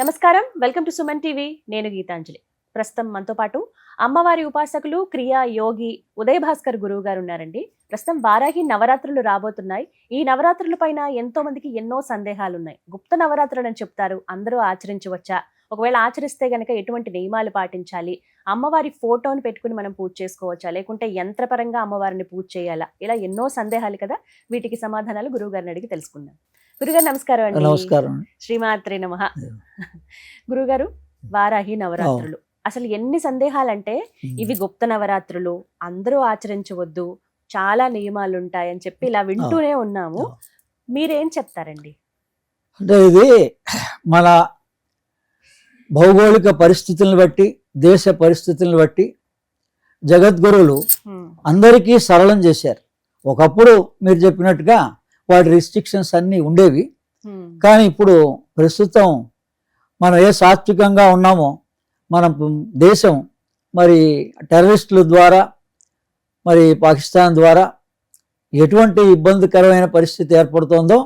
నమస్కారం. Welcome to Suman TV. నేను గీతాంజలి. ప్రస్తుతం మనతో పాటు అమ్మవారి ఉపాసకులు క్రియా యోగి ఉదయ భాస్కర్ గురువు గారు ఉన్నారండి. ప్రస్తుతం వారాహి నవరాత్రులు రాబోతున్నాయి. ఈ నవరాత్రుల పైన ఎంతో మందికి ఎన్నో సందేహాలు ఉన్నాయి గుప్త నవరాత్రులు అని చెప్తారు. అందరూ ఆచరించవచ్చా? ఒకవేళ ఆచరిస్తే గనక ఎటువంటి నియమాలు పాటించాలి? అమ్మవారి ఫోటోని పెట్టుకుని మనం పూజ చేసుకోవచ్చా? లేకుంటే యంత్రపరంగా అమ్మవారిని పూజ చేయాలా? ఇలా ఎన్నో సందేహాలు కదా? వీటికి సమాధానాలు గురువు గారిని అడిగి తెలుసుకుందాం. గురుగారు నమస్కారం అండి. నమస్కారం. శ్రీమాత్రే నమ. గురుగారు వారాహి నవరాత్రులు. అసలు ఎన్ని సందేహాలంటే ఇవి గుప్త నవరాత్రులు అందరూ ఆచరించవద్దు చాలా నియమాలు ఉంటాయని చెప్పి ఇలా వింటూనే ఉన్నాము. మీరేం చెప్తారండి? అంటే ఇది మన భౌగోళిక పరిస్థితులను బట్టి దేశ పరిస్థితులను బట్టి జగద్గురువులు హ్మ్. అందరికీ సరళం చేశారు. ఒకప్పుడు మీరు చెప్పినట్టుగా వాటి రిస్ట్రిక్షన్స్ అన్నీ ఉండేవి. కానీ ఇప్పుడు ప్రస్తుతం మనం ఏ సాత్వికంగా ఉన్నామో మన దేశం మరి టెర్రరిస్టుల ద్వారా మరి పాకిస్తాన్ ద్వారా ఎటువంటి ఇబ్బందికరమైన పరిస్థితి ఏర్పడుతోందో.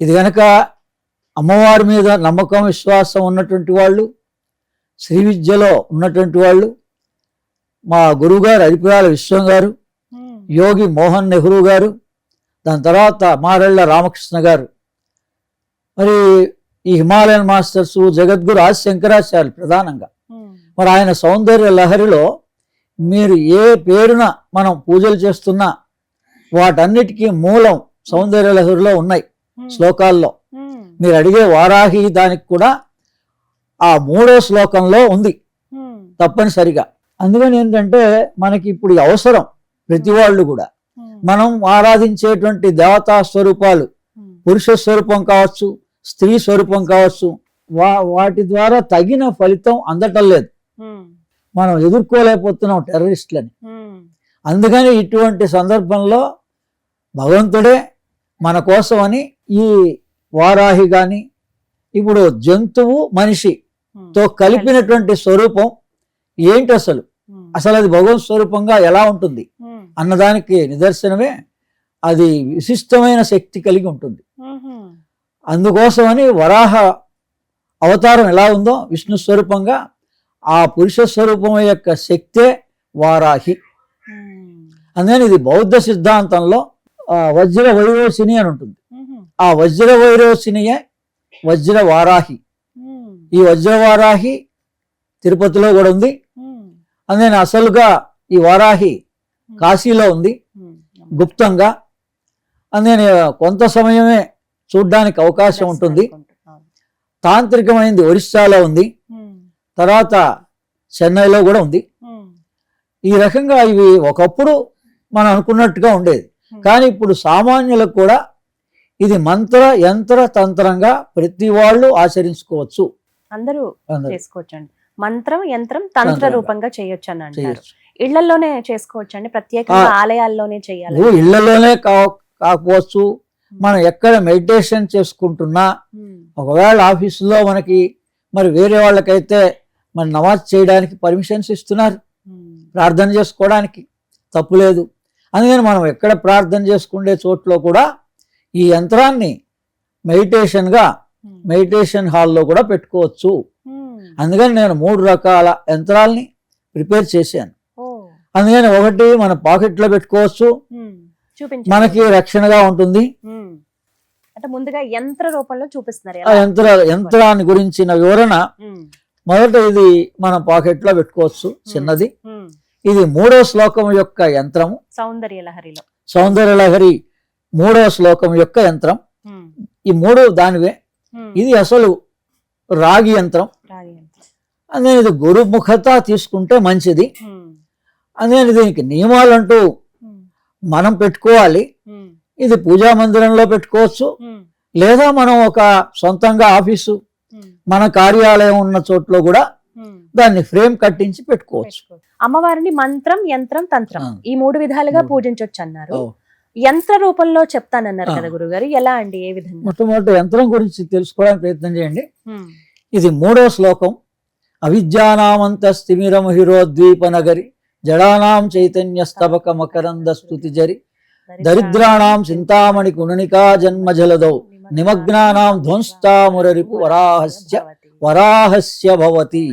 ఇది గనక అమ్మవారి మీద నమ్మకం విశ్వాసం ఉన్నటువంటి వాళ్ళు శ్రీ విద్యలో ఉన్నటువంటి వాళ్ళు మా గురువుగారు అరిపిరాల విశ్వం గారు. యోగి మోహన్ నెహ్రూ గారు దాని తర్వాత మారెళ్ళ రామకృష్ణ గారు మరి ఈ హిమాలయన్ మాస్టర్స్ జగద్గురు ఆది శంకరాచార్యులు ప్రధానంగా. మరి ఆయన సౌందర్య లహరిలో మీరు ఏ పేరున మనం పూజలు చేస్తున్నా వాటన్నిటికీ మూలం సౌందర్య లహరిలో ఉన్నాయి. శ్లోకాల్లో. మీరు అడిగే వారాహి దానికి కూడా ఆ మూడో శ్లోకంలో ఉంది. తప్పనిసరిగా అందుకని ఏంటంటే మనకి ఇప్పుడు అవసరం ప్రతి వాళ్ళు కూడా. మనం ఆరాధించేటువంటి దేవతా స్వరూపాలు హ్మ్. పురుష స్వరూపం కావచ్చు స్త్రీ స్వరూపం కావచ్చు వా వాటి ద్వారా తగిన ఫలితం అందటం లేదు హ్మ్. మనం ఎదుర్కోలేకపోతున్నాం టెర్రరిస్టులని హ్మ్. అందుకని ఇటువంటి సందర్భంలో భగవంతుడే మన కోసమని ఈ వారాహి కానీ ఇప్పుడు జంతువు మనిషితో. కలిపినటువంటి స్వరూపం ఏంటి అసలు. అసలు అది భగవత్ స్వరూపంగా ఎలా ఉంటుంది హ్మ్. అన్నదానికి నిదర్శనమే అది విశిష్టమైన శక్తి కలిగి ఉంటుంది హ్మ్. అందుకోసమని వరాహ అవతారం ఎలా ఉందో విష్ణు స్వరూపంగా ఆ పురుష స్వరూపం యొక్క శక్తే వారాహి. అందుకని ఇది బౌద్ధ సిద్ధాంతంలో వజ్ర వైరోసిని అని ఉంటుంది. ఆ వజ్ర వైరోసినియే వజ్ర వారాహి. ఈ వజ్ర వారాహి తిరుపతిలో కూడా ఉంది. అందుకని అసలుగా ఈ వారాహి కాశీలో ఉంది. గుప్తంగా. అందుకని కొంత సమయమే చూడ్డానికి అవకాశం ఉంటుంది. తాంత్రికమైంది ఒరిస్సాలో ఉంది. తర్వాత చెన్నైలో కూడా ఉంది. ఈ రకంగా ఇవి ఒకప్పుడు మనం అనుకున్నట్టుగా ఉండేది. కానీ ఇప్పుడు సామాన్యులకు కూడా ఇది మంత్ర యంత్ర తంత్రంగా ప్రతి వాళ్ళు ఆచరించుకోవచ్చు. అందరూ. చేసుకోవచ్చండి. మంత్రం యంత్రం తంత్ర. రూపంగా చేయొచ్చు అని అంటారు ఇళ్ళలోనే చేసుకోవచ్చండి ప్రత్యేకంగా ఆలయాల్లోనే చేయాలి ఇళ్ళలోనే కాకపోవచ్చు మనం ఎక్కడ మెడిటేషన్ చేసుకుంటున్నా. ఒకవేళ ఆఫీసులో మనకి మరి వేరే వాళ్ళకైతే మరి నమాజ్ చేయడానికి పర్మిషన్స్ ఇస్తున్నారు. ప్రార్థన చేసుకోవడానికి తప్పు లేదు అందుకని మనం ఎక్కడ ప్రార్థన చేసుకునే చోట్లో కూడా ఈ యంత్రాన్ని మెడిటేషన్గా. మెడిటేషన్ హాల్లో కూడా పెట్టుకోవచ్చు. అందుకని నేను మూడు రకాల యంత్రాల్ని ప్రిపేర్ చేశాను. అందుకని ఒకటి మన పాకెట్లో పెట్టుకోవచ్చు. చూపించండి మనకి రక్షణగా ఉంటుంది హ్మ్. అంటే ముందుగా యంత్ర రూపంలో చూపిస్తున్నారు ఆ ఎలా? యంత్ర యంత్రాన్ని గురించిన వివరణ. మొదట ఇది మన పాకెట్లో పెట్టుకోవచ్చు చిన్నది. ఇది మూడో శ్లోకం యొక్క యంత్రము సౌందర్య లహరిలో సౌందర్యలహరి మూడో శ్లోకం యొక్క యంత్రం. ఈ మూడు దానివే. ఇది అసలు రాగి యంత్రం. అందుకని ఇది గురుముఖత తీసుకుంటే మంచిది. అందుకని దీనికి నియమాలంటూ హ్మ్. మనం పెట్టుకోవాలి. ఇది పూజా మందిరంలో పెట్టుకోవచ్చు. లేదా మనం ఒక సొంతంగా ఆఫీసు. మన కార్యాలయం ఉన్న చోట్లో కూడా. దాన్ని ఫ్రేమ్ కట్టించి పెట్టుకోవచ్చు పెట్టుకో. అమ్మవారిని మంత్రం యంత్రం తంత్రం. ఈ మూడు విధాలుగా. పూజించవచ్చు అన్నారు. యంత్ర రూపంలో చెప్తానన్నారు. కదా గురుగారు ఎలా అండి ఏ విధంగా మొట్టమొదటి యంత్రం గురించి తెలుసుకోవడానికి ప్రయత్నం చేయండి. ఇది మూడో శ్లోకం అవిద్యానామంత స్థిమిరం హిరోద్వీప నగరి జడానాం చైతన్య స్తబక మకరంద స్తుతి జరి దరిద్రాణం చింతామణి కుణికా జన్మ జలదౌ నిమగ్నానాం ధ్వంస్తామురరిపు వరాహస్య వరాహస్య భవతి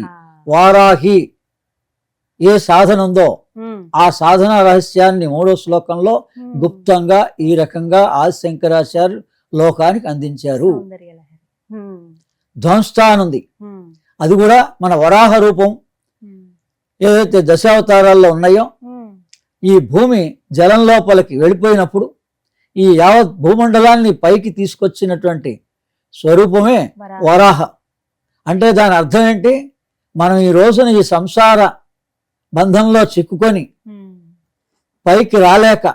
వారాహి. ఏ సాధన ఉందో ఆ సాధన రహస్యాన్ని మూడో శ్లోకంలో గుప్తంగా ఈ రకంగా ఆది శంకరాచార్య లోకానికి అందించారు. ధ్వంస్తానుంది అది కూడా మన వరాహ రూపం. ఏదైతే దశావతారాల్లో ఉన్నాయో ఈ భూమి జలం లోపలికి వెళ్ళిపోయినప్పుడు ఈ యావత్ భూమండలాన్ని పైకి తీసుకొచ్చినటువంటి స్వరూపమే వరాహ. అంటే దాని అర్థం ఏంటి? మనం ఈ రోజున ఈ సంసార బంధంలో చిక్కుకొని పైకి రాలేక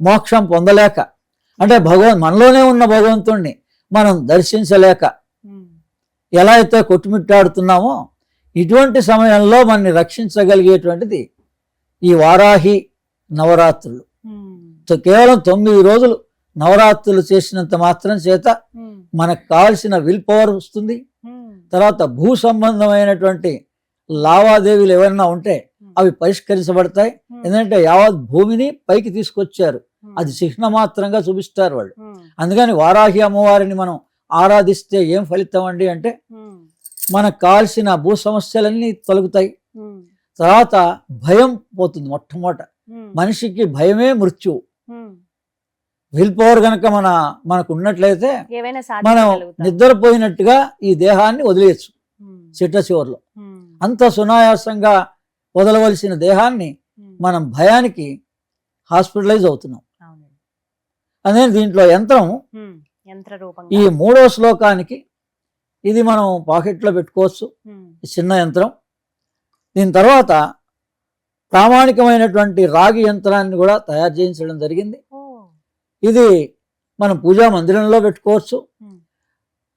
మోక్షం పొందలేక అంటే భగవన్ మనలోనే ఉన్న భగవంతుణ్ణి మనం దర్శించలేక ఎలా అయితే కొట్టుమిట్టాడుతున్నామో ఇటువంటి సమయంలో మనని రక్షించగలిగేటువంటిది ఈ వారాహి నవరాత్రులు. కేవలం తొమ్మిది రోజులు నవరాత్రులు చేసినంత మాత్రం చేత మనకు కావలసిన విల్ పవర్ వస్తుంది. తర్వాత భూ సంబంధమైనటువంటి లావాదేవీలు ఏమైనా ఉంటే అవి పరిష్కరించబడతాయి. ఎందుకంటే యావత్ భూమిని పైకి తీసుకొచ్చారు. అది చిహ్న మాత్రంగా చూపిస్తారు వాళ్ళు. అందుకని వారాహి అమ్మవారిని మనం ఆరాధిస్తే ఏం ఫలితం అండి అంటే మనకు కావాల్సిన భూ సమస్యలన్నీ తొలగుతాయి. తర్వాత భయం పోతుంది మొట్టమొదట. మనిషికి భయమే మృత్యువు విల్ పవర్ కనుక మన మనకు ఉన్నట్లయితే మనం. నిద్రపోయినట్టుగా ఈ దేహాన్ని వదిలేయచ్చు. చిట్ట చివరిలో. అంత సునాయాసంగా వదలవలసిన దేహాన్ని మనం భయానికి హాస్పిటలైజ్ అవుతున్నాం. అదే దీంట్లో యంత్రం ఈ మూడో శ్లోకానికి ఇది మనం పాకెట్లో పెట్టుకోవచ్చు. చిన్న యంత్రం. దీని తర్వాత ప్రామాణికమైనటువంటి రాగి యంత్రాన్ని కూడా తయారు చేయించడం జరిగింది. ఇది మనం పూజా మందిరంలో పెట్టుకోవచ్చు.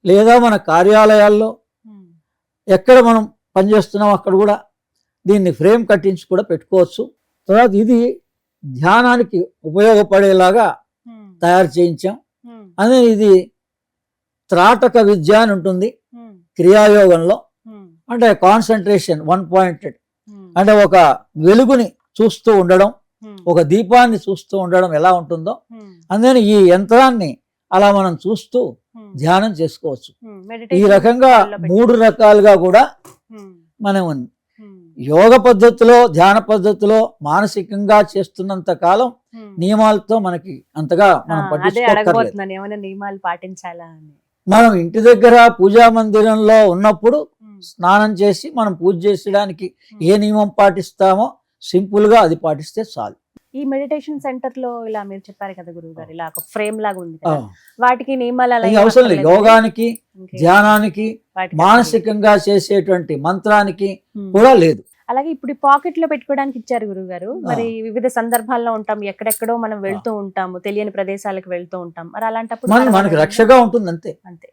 లేదా మన కార్యాలయాల్లో. ఎక్కడ మనం పనిచేస్తున్నాం అక్కడ కూడా దీన్ని ఫ్రేమ్ కట్టించి కూడా పెట్టుకోవచ్చు. తర్వాత ఇది ధ్యానానికి ఉపయోగపడేలాగా తయారు చేయించాం. అదే ఇది త్రాటక విద్య అని ఉంటుంది. క్రియాయోగంలో అంటే కాన్సన్ట్రేషన్ వన్ పాయింటెడ్ అంటే ఒక వెలుగుని చూస్తూ ఉండడం ఒక దీపాన్ని చూస్తూ ఉండడం ఎలా ఉంటుందో అందుకని ఈ యంత్రాన్ని అలా మనం చూస్తూ ధ్యానం చేసుకోవచ్చు. ఈ రకంగా మూడు రకాలుగా కూడా మనం యోగ పద్ధతిలో ధ్యాన పద్ధతిలో మానసికంగా చేస్తున్నంత కాలం. నియమాలతో మనకి అంతగా మనం ఏమైనా నియమాలు పాటించాలా అని. మనం ఇంటి దగ్గర పూజా మందిరంలో ఉన్నప్పుడు స్నానం చేసి మనం పూజ చేసడానికి ఏ నియమం పాటిస్తామో సింపుల్గా అది పాటిస్తే చాలు. ఈ మెడిటేషన్ సెంటర్లో ఇలా మీరు చెప్పారు కదా గురువు గారు ఇలా ఒక ఫ్రేమ్ లాగా ఉంది వాటికి నియమాలు అలా అవసరం లేదు? యోగానికి. ధ్యానానికి మానసికంగా చేసేటువంటి మంత్రానికి. కూడా లేదు. అలాగే ఇప్పుడు పాకెట్లో పెట్టుకోవడానికి ఇచ్చారు గురువు గారు మరి వివిధ సందర్భాల్లో ఉంటాం ఎక్కడెక్కడో మనం వెళ్తూ ఉంటాము తెలియని ప్రదేశాలకు వెళ్తూ ఉంటాం. మరి అలాంటప్పుడు మన మనకి? రక్షగా ఉంటుంది అంతే. అంతే.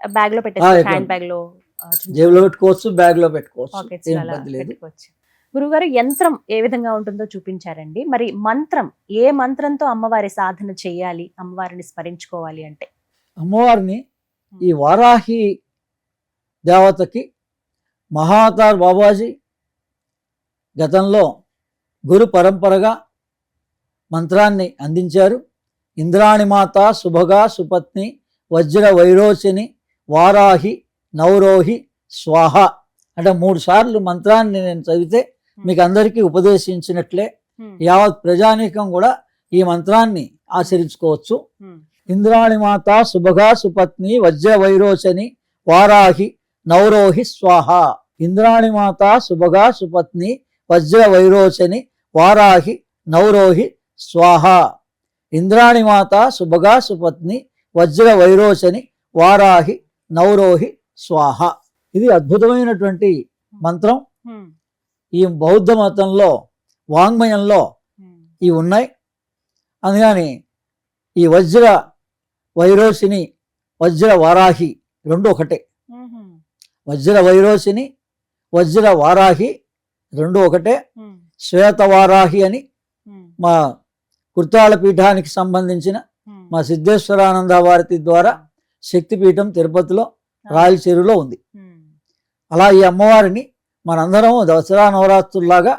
బ్యాగ్లో పెట్టేసి ఇక్కడ. హ్యాండ్ బ్యాగ్లో జేబులో పెట్టుకోవచ్చు బ్యాగ్లో పెట్టుకోవచ్చు. గురుగారు యంత్రం ఏ విధంగా ఉంటుందో చూపించారండి. మరి మంత్రం ఏ మంత్రంతో అమ్మవారి సాధన చేయాలి అమ్మవారిని స్మరించుకోవాలి అంటే? అమ్మవారిని ఈ వారాహి దేవతకి మహాతార్ బాబాజీ గతంలో గురు పరంపరగా మంత్రాన్ని అందించారు. ఇంద్రాణి మాత శుభగా సుపత్ని వజ్ర వైరోచిని వారాహి నవరోహి స్వాహ అంటే మూడు సార్లు మంత్రాన్ని నేను చదివితే మీకు అందరికీ ఉపదేశించినట్లే యావత్ ప్రజానీకం కూడా ఈ మంత్రాన్ని ఆచరించుకోవచ్చు. ఉమ్, ఇంద్రాణి మాత శుభగా సుపత్ని వజ్ర వైరోచని వారాహి నవరోహి స్వాహ. ఇంద్రాణి మాత శుభగా సుపత్ని వజ్ర వైరోచని వారాహి నవరోహి స్వాహ. ఇంద్రాణి మాత శుభగా సుపత్ని వజ్ర వైరోచని వారాహి నవరోహి స్వాహ. ఇది అద్భుతమైనటువంటి మంత్రం. ఈ బౌద్ధ మతంలో వాంగ్మయంలో ఇవి ఉన్నాయి. అందుకని ఈ వజ్ర వైరోసిని వజ్ర వారాహి రెండు ఒకటే. వజ్ర వైరోసిని వజ్ర వారాహి రెండు ఒకటే. ఉమ్, శ్వేత వారాహి అని మా కుర్తాళ పీఠానికి సంబంధించిన. మా సిద్ధేశ్వరానంద భారతి ద్వారా శక్తిపీఠం తిరుపతిలో రాయల చెరువులో ఉంది. అలా ఈ అమ్మవారిని మనందరం దసరా నవరాత్రుల్లాగా.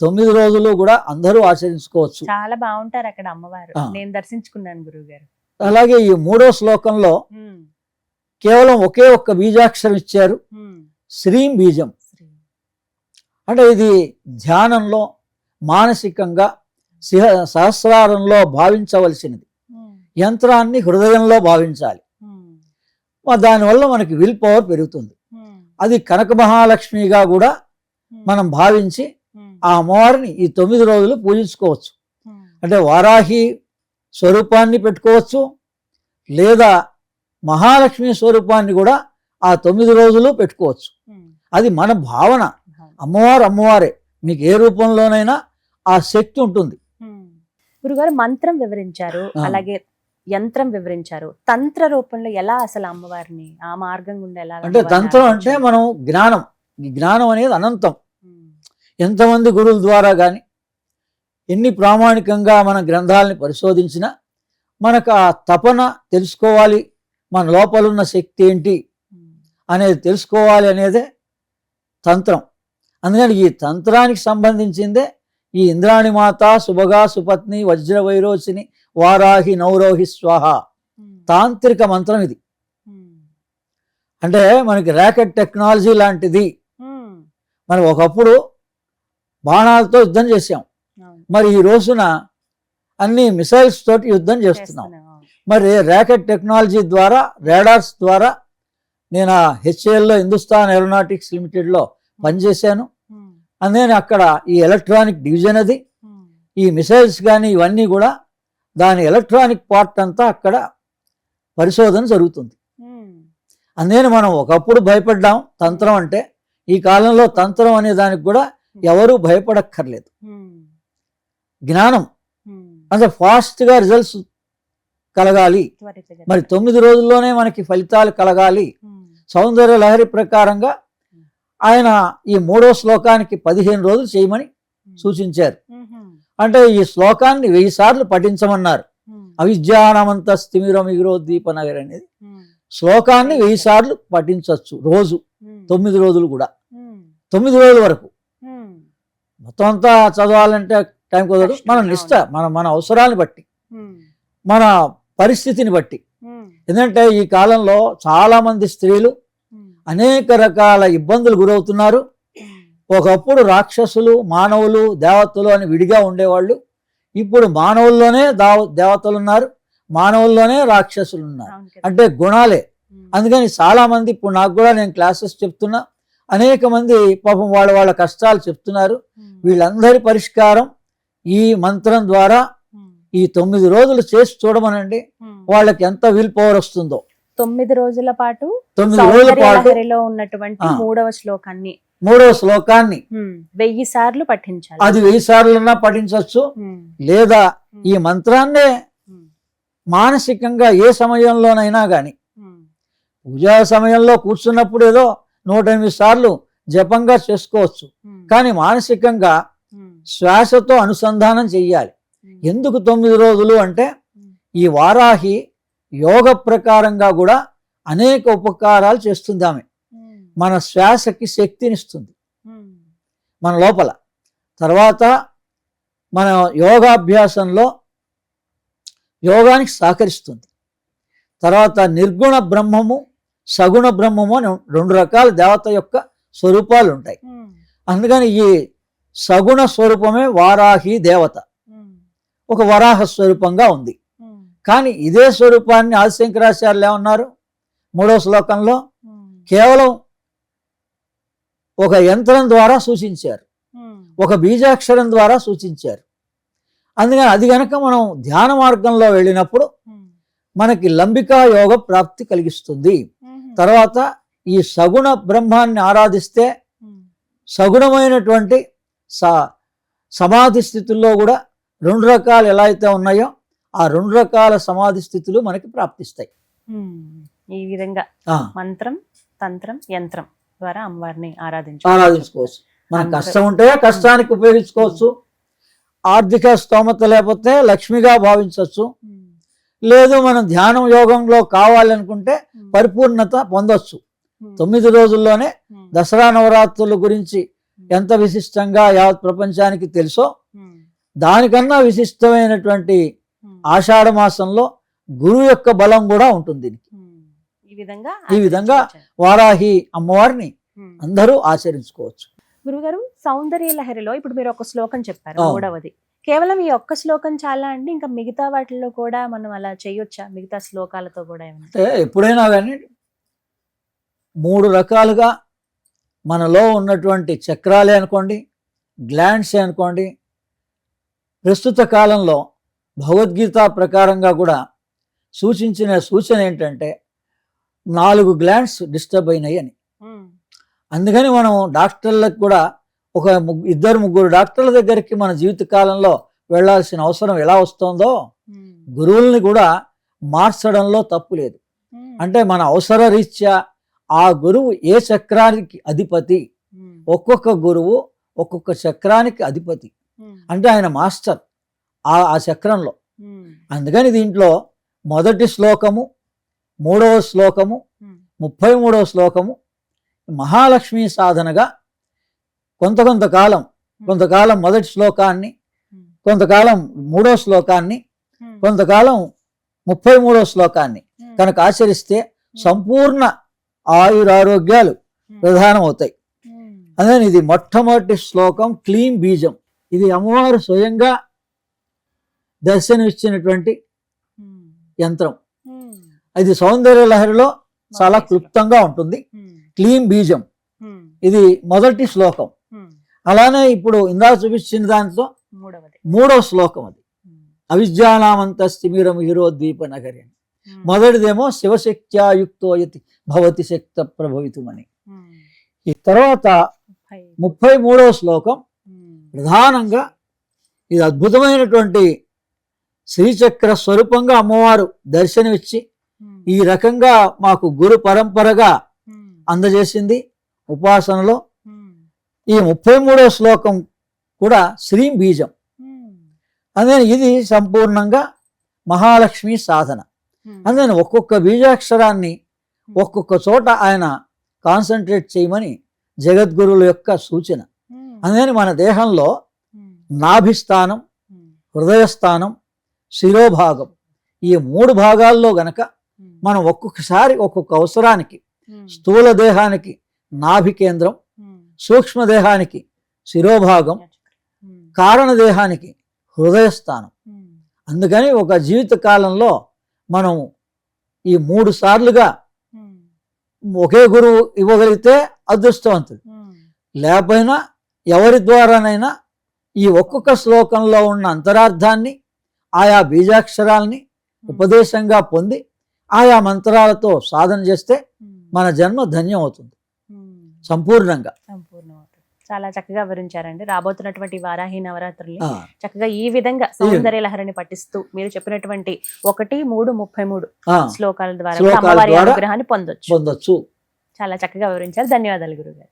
తొమ్మిది రోజులు కూడా అందరూ ఆచరించుకోవచ్చు. చాలా బాగుంటారు అక్కడ అమ్మవారు. నేను దర్శించుకున్నాను గురువు గారు అలాగే ఈ మూడో శ్లోకంలో కేవలం ఒకే ఒక్క బీజాక్షరం ఇచ్చారు. శ్రీం బీజం. అంటే ఇది ధ్యానంలో మానసికంగా సిహ- సహస్రారంలో భావించవలసినది. యంత్రాన్ని హృదయంలో భావించాలి. దానివల్ల మనకి విల్ పవర్ పెరుగుతుంది. అది కనక మహాలక్ష్మిగా కూడా మనం భావించి ఆ అమ్మవారిని ఈ తొమ్మిది రోజులు పూజించుకోవచ్చు. అంటే వారాహి స్వరూపాన్ని పెట్టుకోవచ్చు లేదా మహాలక్ష్మి స్వరూపాన్ని కూడా ఆ తొమ్మిది రోజులు పెట్టుకోవచ్చు. అది మన భావన. అమ్మవారు అమ్మవారే. మీకు ఏ రూపంలోనైనా ఆ శక్తి ఉంటుంది. గురుగారు మంత్రం వివరించారు. అలాగే యంత్రం వివరించారు. తంత్ర రూపంలో ఎలా అసలు అమ్మవారిని ఆ మార్గం గుండా ఎలా అంటే తంత్రం అంటే? మనం జ్ఞానం. ఈ జ్ఞానం అనేది అనంతం. ఎంతమంది గురువుల ద్వారా కానీ ఎన్ని ప్రామాణికంగా మన గ్రంథాలని పరిశోధించినా మనకు ఆ తపన తెలుసుకోవాలి. మన లోపల ఉన్న శక్తి ఏంటి అనేది తెలుసుకోవాలి అనేదే తంత్రం. అందుకని ఈ తంత్రానికి సంబంధించిందే ఈ ఇంద్రాణి మాత శుభగా సుపత్ని వజ్ర వైరోచిని వారాహి నౌరోహి స్వాహ. తాంత్రిక మంత్రం ఇది. అంటే మనకి ర్యాకెట్ టెక్నాలజీ లాంటిది. మనం ఒకప్పుడు బాణాలతో యుద్ధం చేసాం. మరి ఈ రోజున అన్ని మిసైల్స్ తోటి యుద్ధం చేస్తున్నాం. మరి ర్యాకెట్ టెక్నాలజీ ద్వారా రాడార్స్ ద్వారా నేను ఆ హెచ్ఏఎల్లో హిందుస్థాన్ ఏరోనాటిక్స్ లిమిటెడ్లో పనిచేశాను. అందుకని అక్కడ ఈ ఎలక్ట్రానిక్ డివిజన్ అది ఉమ్, ఈ మిసైల్స్ కానీ ఇవన్నీ కూడా దాని ఎలక్ట్రానిక్ పార్ట్ అంతా అక్కడ పరిశోధన జరుగుతుంది. ఉమ్, అందుకని మనం ఒకప్పుడు భయపడ్డాం తంత్రం అంటే ఈ కాలంలో తంత్రం అనే దానికి కూడా ఎవరూ భయపడక్కర్లేదు. జ్ఞానం. అంటే ఫాస్ట్గా రిజల్ట్స్ కలగాలి. మరి తొమ్మిది రోజుల్లోనే మనకి ఫలితాలు కలగాలి. సౌందర్య లహరి ప్రకారంగా ఆయన ఈ మూడో శ్లోకానికి పదిహేను రోజులు చేయమని ఉమ్, సూచించారు. ఉమ్, అంటే ఈ శ్లోకాన్ని వెయ్యి సార్లు పఠించమన్నారు. ఉమ్, అవిద్యానమంత స్థిమిర మిగిరోద్దీప నగర్ అనేది ఉమ్, శ్లోకాన్ని వెయ్యి సార్లు పఠించవచ్చు రోజు. తొమ్మిది రోజులు కూడా. తొమ్మిది రోజుల వరకు. మొత్తం అంతా చదవాలంటే టైం కుదరదు. మన. నిష్ట మన మన అవసరాన్ని బట్టి మన పరిస్థితిని బట్టి. ఎందుకంటే ఈ కాలంలో చాలా మంది స్త్రీలు అనేక రకాల ఇబ్బందులు గురవుతున్నారు. ఒకప్పుడు రాక్షసులు మానవులు దేవతలు అని విడిగా ఉండేవాళ్ళు. ఇప్పుడు మానవుల్లోనే దావ దేవతలు ఉన్నారు మానవుల్లోనే రాక్షసులు ఉన్నారు. అంటే గుణాలే. అందుకని చాలా మంది ఇప్పుడు నాకు కూడా నేను క్లాసెస్ చెప్తున్నా. అనేక మంది పాపం వాళ్ళ వాళ్ళ కష్టాలు చెప్తున్నారు. వీళ్ళందరి పరిష్కారం ఈ మంత్రం ద్వారా ఈ తొమ్మిది రోజులు చేసి చూడమనండి. వాళ్ళకి ఎంత విల్ పవర్ వస్తుందో. తొమ్మిది రోజుల పాటు తొమ్మిది రోజుల పాటు ఉన్నటువంటి. మూడవ శ్లోకాన్ని. మూడో శ్లోకాన్ని. వెయ్యి సార్లు పఠించాలి. అది వెయ్యి సార్లన్నా పఠించవచ్చు లేదా ఈ మంత్రాన్నే మానసికంగా ఏ సమయంలోనైనా ఉమ్, పూజా సమయంలో కూర్చున్నప్పుడు ఏదో నూట ఎనిమిది సార్లు జపంగా చేసుకోవచ్చు. కానీ మానసికంగా శ్వాసతో అనుసంధానం చెయ్యాలి. ఎందుకు తొమ్మిది రోజులు అంటే ఈ వారాహి యోగ ప్రకారంగా కూడా అనేక ఉపకారాలు చేస్తుంది ఆమె. మన శ్వాసకి శక్తినిస్తుంది. మన లోపల. తర్వాత మన యోగాభ్యాసంలో యోగానికి సహకరిస్తుంది. తర్వాత నిర్గుణ బ్రహ్మము సగుణ బ్రహ్మము అని రెండు రకాల దేవత యొక్క స్వరూపాలు ఉంటాయి. అందుకని ఈ సగుణ స్వరూపమే వారాహి దేవత. ఒక వరాహ స్వరూపంగా ఉంది. కానీ ఇదే స్వరూపాన్ని ఆదిశంకరాచార్యులు ఏమన్నారు మూడో శ్లోకంలో ఉమ్, కేవలం ఒక యంత్రం ద్వారా సూచించారు. ఉమ్, ఒక బీజాక్షరం ద్వారా సూచించారు. అందుకని అది గనక మనం ధ్యాన మార్గంలో వెళ్ళినప్పుడు ఉమ్, మనకి లంబికా యోగ ప్రాప్తి కలిగిస్తుంది. తర్వాత ఈ సగుణ బ్రహ్మాన్ని ఆరాధిస్తే సగుణమైనటువంటి స సమాధి స్థితుల్లో కూడా రెండు రకాలు ఎలా అయితే ఉన్నాయో ఆ రెండు రకాల సమాధి స్థితులు మనకి ప్రాప్తిస్తాయి. ఈ విధంగా మంత్రం తంత్రం యంత్రం ద్వారా అమ్మవారిని ఆరాధించు ఆరాధించుకోవచ్చు. మన కష్టం ఉంటే కష్టానికి ఉపయోగించుకోవచ్చు. ఆర్థిక స్తోమత లేకపోతే లక్ష్మిగా భావించవచ్చు. లేదు మనం ధ్యానం యోగంలో కావాలనుకుంటే పరిపూర్ణత పొందొచ్చు. తొమ్మిది రోజుల్లోనే దసరా నవరాత్రుల గురించి ఎంత విశిష్టంగా యావత్ ప్రపంచానికి తెలుసో దానికన్నా విశిష్టమైనటువంటి ఆషాఢ మాసంలో గురువు యొక్క బలం కూడా ఉంటుంది దీనికి ఈ విధంగా ఈ విధంగా. వారాహి అమ్మవారిని. అందరూ ఆచరించుకోవచ్చు గురుగారు సౌందర్య లహరిలో ఇప్పుడు మీరు ఒక శ్లోకం చెప్పారు. మూడవది కేవలం ఈ ఒక్క శ్లోకం చాలా అండి ఇంకా మిగతా వాటిల్లో కూడా మనం అలా చేయొచ్చా మిగతా శ్లోకాలతో కూడా అంటే ఎప్పుడైనా కానీ మూడు రకాలుగా మనలో ఉన్నటువంటి చక్రాలే అనుకోండి గ్లాండ్సే అనుకోండి ప్రస్తుత కాలంలో భగవద్గీత ప్రకారంగా కూడా సూచించిన సూచన ఏంటంటే నాలుగు గ్లాండ్స్ డిస్టర్బ్ అయినాయి అని. అందుకని మనం డాక్టర్లకు కూడా ఒక ఇద్దరు ముగ్గురు డాక్టర్ల దగ్గరికి మన జీవిత కాలంలో వెళ్ళాల్సిన అవసరం ఎలా వస్తుందో. గురువుల్ని కూడా మార్చడంలో తప్పు లేదు. అంటే మన అవసర రీత్యా ఆ గురువు ఏ చక్రానికి అధిపతి. ఒక్కొక్క గురువు ఒక్కొక్క చక్రానికి అధిపతి. అంటే ఆయన మాస్టర్ ఆ ఆ చక్రంలో. అందుకని దీంట్లో మొదటి శ్లోకము మూడవ శ్లోకము. ముప్పై మూడవ శ్లోకము మహాలక్ష్మి సాధనగా కొంత కొంతకాలం కొంతకాలం మొదటి శ్లోకాన్ని. కొంతకాలం మూడో శ్లోకాన్ని. కొంతకాలం ముప్పై మూడో శ్లోకాన్ని. కనుక ఆచరిస్తే సంపూర్ణ ఆయురారోగ్యాలు ఉమ్. ప్రధానం అవుతాయి ఉమ్. అదే ఇది మొట్టమొదటి శ్లోకం క్లీన్ బీజం ఇది అమ్మవారు స్వయంగా దర్శనమిచ్చినటువంటి. యంత్రం ఉమ్. ఇది సౌందర్య లహరిలో చాలా. క్లుప్తంగా ఉంటుంది ఉమ్. క్లీన్ బీజం ఉమ్. ఇది మొదటి శ్లోకం. అలానే ఇప్పుడు ఇందాక చూపించిన దాంట్లో మూడవది మూడో శ్లోకం అది. అవిద్యానామంత స్థిమిరం హీరోద్వీప నగరి అని. మొదటిదేమో శివశక్త్యాయుక్తోయతి భవతి శక్త ప్రభవితుమని. ఈ తర్వాత ముప్పై. ముప్పై మూడో శ్లోకం. ప్రధానంగా ఇది అద్భుతమైనటువంటి శ్రీచక్ర స్వరూపంగా అమ్మవారు దర్శనమిచ్చి ఉమ్. ఈ రకంగా మాకు గురు పరంపరగా ఉమ్. అందజేసింది ఉపాసనలో ఉమ్. ఈ ముప్పై మూడో శ్లోకం కూడా శ్రీ బీజం. అందుకని ఇది సంపూర్ణంగా మహాలక్ష్మి సాధన. అందుకని ఒక్కొక్క బీజాక్షరాన్ని ఒక్కొక్క చోట ఆయన కాన్సన్ట్రేట్ చేయమని జగద్గురువుల యొక్క సూచన. అందుకని మన దేహంలో. నాభిస్థానం. హృదయస్థానం శిరోభాగం ఈ మూడు భాగాల్లో గనక. మనం ఒక్కొక్కసారి ఒక్కొక్క అవసరానికి. స్థూల దేహానికి నాభి కేంద్రం ఉమ్. సూక్ష్మ దేహానికి శిరోభాగం. కారణ దేహానికి హృదయస్థానం. అందుకని ఒక జీవిత కాలంలో మనం ఈ మూడు సార్లుగా. ఒకే గురువు ఇవ్వగలిగితే అదృష్టవంతుడు. లేకపోయినా ఎవరి ద్వారానైనా ఈ ఒక్కొక్క శ్లోకంలో ఉన్న అంతరార్థాన్ని ఆయా బీజాక్షరాల్ని ఉపదేశంగా పొంది ఆయా మంత్రాలతో సాధన చేస్తే ఉమ్. మన జన్మ ధన్యం అవుతుంది ఉమ్. సంపూర్ణంగా చాలా చక్కగా వివరించారండి. రాబోతున్నటువంటి వారాహి నవరాత్రుల్ని ఆ, చక్కగా ఈ విధంగా సౌందర్య లహరిని పఠిస్తూ మీరు చెప్పినటువంటి ఒకటి మూడు ముప్పై మూడు శ్లోకాల ద్వారా అమ్మవారి అనుగ్రహాన్ని పొందొచ్చు. పొందొచ్చు. చాలా చక్కగా వివరించారు. ధన్యవాదాలు గురుగారు.